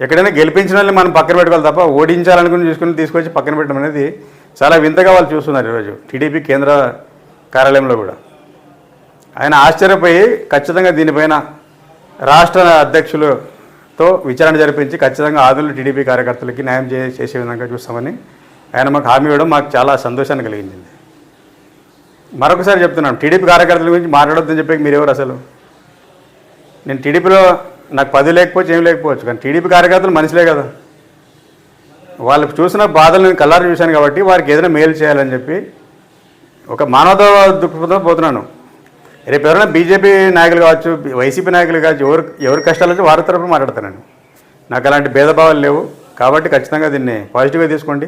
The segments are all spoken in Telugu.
ఎక్కడైనా గెలిపించిన వాళ్ళని మనం పక్కన పెట్టుకోవాలి తప్ప ఓడించాలనుకుని చూసుకుని తీసుకొచ్చి పక్కన పెట్టడం అనేది చాలా వింతగా వాళ్ళు చూస్తున్నారు ఈరోజు టీడీపీ కేంద్ర కార్యాలయంలో కూడా. ఆయన ఆశ్చర్యపోయి ఖచ్చితంగా దీనిపైన రాష్ట్ర అధ్యక్షులతో విచారణ జరిపించి ఖచ్చితంగా ఆదులు టీడీపీ కార్యకర్తలకి న్యాయం చే చేసే విధంగా చూస్తామని ఆయన మాకు హామీ ఇవ్వడం మాకు చాలా సంతోషాన్ని కలిగించింది. మరొకసారి చెప్తున్నాను టీడీపీ కార్యకర్తల గురించి మాట్లాడొద్దని చెప్పి మీరు ఎవరు అసలు? నేను టీడీపీలో నాకు పది లేకపోవచ్చు ఏం లేకపోవచ్చు కానీ టీడీపీ కార్యకర్తలు మనుషులే కదా. వాళ్ళు చూసిన బాధలు నేను కల్లారు చూశాను కాబట్టి వారికి ఏదైనా మేలు చేయాలని చెప్పి ఒక మానవతో దృక్పథంతో పోతున్నాను. రేపు ఎవరైనా బీజేపీ నాయకులు కావచ్చు వైసీపీ నాయకులు కావచ్చు ఎవరు ఎవరి కష్టాలు వచ్చి వారి తరపున మాట్లాడతాను నాకు అలాంటి భేదభావాలు లేవు. కాబట్టి ఖచ్చితంగా దీన్ని పాజిటివ్గా తీసుకోండి.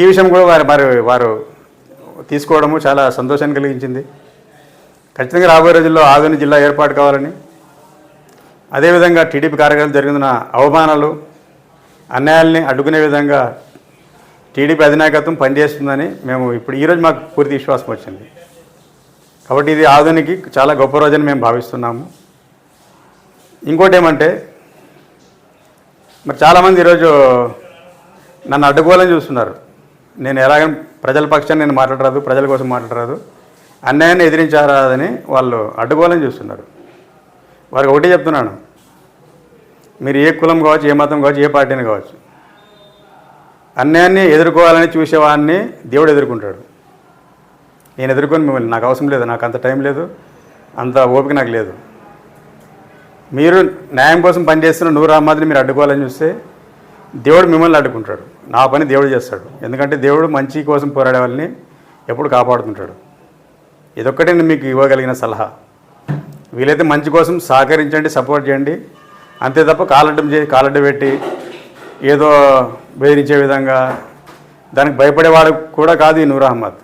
ఈ విషయం కూడా వారు మరి వారు తీసుకోవడము చాలా సంతోషాన్ని కలిగించింది. ఖచ్చితంగా రాబోయే రోజుల్లో ఆధునిక జిల్లా ఏర్పాటు కావాలని అదేవిధంగా టీడీపీ కార్యక్రమం జరిగిన అవమానాలు అన్యాయాల్ని అడ్డుకునే విధంగా టీడీపీ అధినాయకత్వం పనిచేస్తుందని మేము ఇప్పుడు ఈరోజు మాకు పూర్తి విశ్వాసం వచ్చింది. కాబట్టి ఇది ఆధునికి చాలా గొప్ప రోజని మేము భావిస్తున్నాము. ఇంకోటి ఏమంటే మరి చాలామంది ఈరోజు నన్ను అడ్డుకోవాలని చూస్తున్నారు. నేను ఎలాగ ప్రజల పక్షాన్ని నేను మాట్లాడరాదు ప్రజల కోసం మాట్లాడరాదు అన్యాయాన్ని ఎదిరించారాదని వాళ్ళు అడ్డుకోవాలని చూస్తున్నారు. వారికి ఒకటే చెప్తున్నాను. మీరు ఏ కులం కావచ్చు ఏ మతం కావచ్చు ఏ పార్టీని కావచ్చు అన్యాయాన్ని ఎదుర్కోవాలని చూసేవాడిని దేవుడు ఎదుర్కొంటాడు. నేను ఎదుర్కొని మిమ్మల్ని నాకు అవసరం లేదు నాకు అంత టైం లేదు అంత ఓపిక నాకు లేదు. మీరు న్యాయం కోసం పనిచేస్తున్న నూరు అమ్మాదిని మీరు అడ్డుకోవాలని చూస్తే దేవుడు మిమ్మల్ని అడ్డుకుంటాడు. నా పని దేవుడు చేస్తాడు. ఎందుకంటే దేవుడు మంచి కోసం పోరాడే వాళ్ళని ఎప్పుడు కాపాడుతుంటాడు. ఇదొక్కటే నేను మీకు ఇవ్వగలిగిన సలహా. వీలైతే మంచి కోసం సహకరించండి సపోర్ట్ చేయండి. అంతే తప్ప కాలడ్డం చే కాలడ్డ పెట్టి ఏదో బెదిరించే విధంగా దానికి భయపడేవాడు కూడా కాదు ఈ నూర్ అహ్మద్.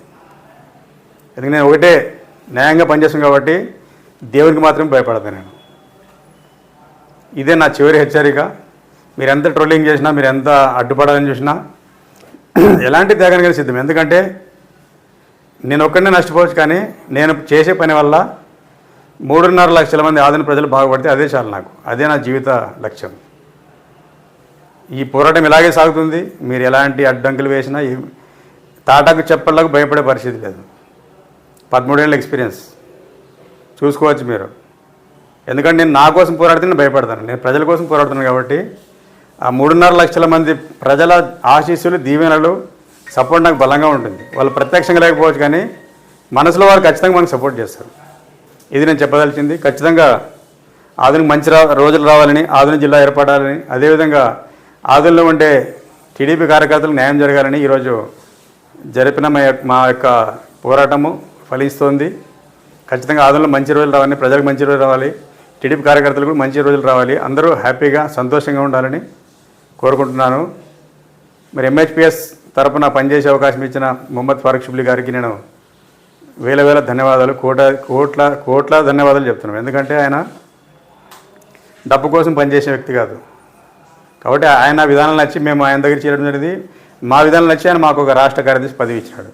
ఎందుకంటే నేను ఒకటే న్యాయంగా పనిచేస్తాను కాబట్టి దేవునికి మాత్రమే భయపడతాను నేను. ఇదే నా చివరి హెచ్చరిక. మీరు ఎంత ట్రోలింగ్ చేసినా మీరు ఎంత అడ్డుపడాలని చూసినా ఎలాంటి త్యాగానికి సిద్ధం ఎందుకంటే నేను ఒక్కడనే నష్టపోవచ్చు కానీ నేను చేసే పని వల్ల మూడున్నర లక్షల మంది ఆదిన ప్రజలు బాగుపడితే అదే చాలు నాకు. అదే నా జీవిత లక్ష్యం. ఈ పోరాటం ఇలాగే సాగుతుంది. మీరు ఎలాంటి అడ్డంకులు వేసినా తాటాకు చెప్పలకు భయపడే పరిస్థితి లేదు. పదమూడేళ్ళ ఎక్స్పీరియన్స్. చూసుకోవచ్చు మీరు. ఎందుకంటే నేను నా కోసం పోరాడితే నేను భయపడతాను. నేను ప్రజల కోసం పోరాడుతున్నాను కాబట్టి ఆ మూడున్నర లక్షల మంది ప్రజల ఆశీస్సులు దీవెనలు సపోర్ట్ నాకు బలంగా ఉంటుంది. వాళ్ళు ప్రత్యక్షంగా లేకపోవచ్చు కానీ మనసులో వాళ్ళు ఖచ్చితంగా మనకు సపోర్ట్ చేస్తారు. ఇది నేను చెప్పదలిచింది. ఖచ్చితంగా ఆధునిక మంచి రా రోజులు రావాలని ఆధునిక జిల్లా ఏర్పడాలని అదేవిధంగా ఆధునిలో ఉండే టీడీపీ కార్యకర్తలకు న్యాయం జరగాలని ఈరోజు జరిపిన మా యొక్క మా యొక్క పోరాటము ఫలిస్తోంది. ఖచ్చితంగా ఆధునలో మంచి రోజులు రావాలని ప్రజలకు మంచి రోజులు రావాలి టీడీపీ కార్యకర్తలకు కూడా మంచి రోజులు రావాలి. అందరూ హ్యాపీగా సంతోషంగా ఉండాలని కోరుకుంటున్నాను. మరి ఎంహెచ్పిఎస్ తరపున పనిచేసే అవకాశం ఇచ్చిన మొహమ్మద్ ఫారూక్ షిబ్లీ గారికి నేను వేల వేల ధన్యవాదాలు కోట కోట్ల కోట్ల ధన్యవాదాలు చెప్తున్నాం. ఎందుకంటే ఆయన డబ్బు కోసం పనిచేసే వ్యక్తి కాదు. కాబట్టి ఆయన విధానం నచ్చి మేము ఆయన దగ్గర చేయడం జరిగింది. మా విధానం నచ్చి ఆయన మాకు ఒక రాష్ట్ర కార్యదర్శి పదవి ఇచ్చాడు.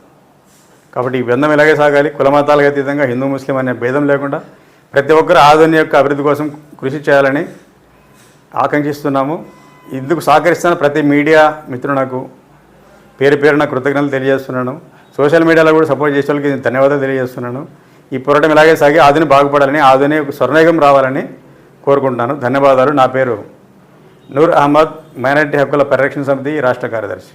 కాబట్టి ఈ బృందం ఇలాగే సాగాలి? కులమతాలకు అతీతంగా హిందూ ముస్లిం అనే భేదం లేకుండా ప్రతి ఒక్కరు ఆధునిక యొక్క అభివృద్ధి కోసం కృషి చేయాలని ఆకాంక్షిస్తున్నాము. ఇందుకు సహకరిస్తున్న ప్రతి మీడియా మిత్రులకు పేరు పేరున కృతజ్ఞతలు తెలియజేస్తున్నాను. సోషల్ మీడియాలో కూడా సపోర్ట్ చేసే వాళ్ళకి ధన్యవాదాలు తెలియజేస్తున్నాను. ఈ పోరాటం ఇలాగే సాగి ఆదిని బాగుపడాలని ఆదిని స్వర్ణయుగం రావాలని కోరుకుంటున్నాను. ధన్యవాదాలు. నా పేరు నూర్ అహ్మద్ మైనార్టీ హక్కుల పరిరక్షణ సమితి రాష్ట్ర కార్యదర్శి.